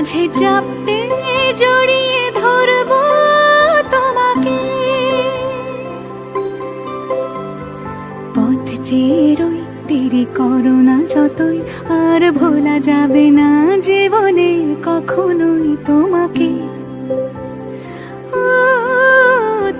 মাঝে চাপটে জড়িয়ে ধরবো তোমাকে। পথ চেয়ে রই দেরি করো না যতই, আর ভোলা যাবে না জীবনে কখনোই তোমাকে।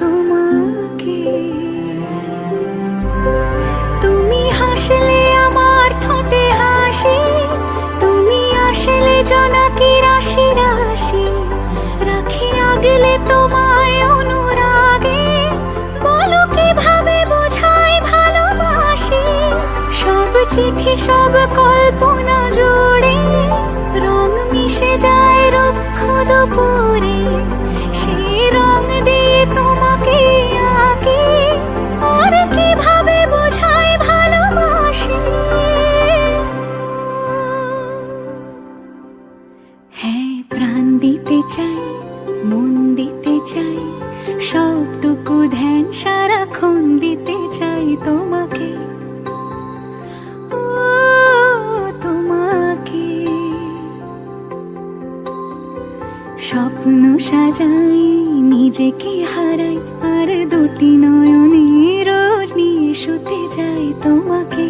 তোমাকে। তুমি হাসলে আমার ঠোঁটে হাসি, তুমি আসলে জনাকি আগলে তোমায় অনুরাগে। বলো কীভাবে বোঝাই ভালোবাসি? সব চিঠি, সব কল্পনা জুড়ে রং মিশে যায় রক্ষ দুপুরে। সেই রং দিয়ে তোমাকে আঁকি। আর কীভাবে বোঝাই হ্যাঁ প্রাণ দিতে চাই। চাই, সবটুকু ধ্যান সারাক্ষণ দিতে চাই তোমাকে। তোমাকে। স্বপ্ন সাজাই, নিজেকে হারাই, আর দুটি নয়নে রোজ নিয়ে শুতে যাই তোমাকে।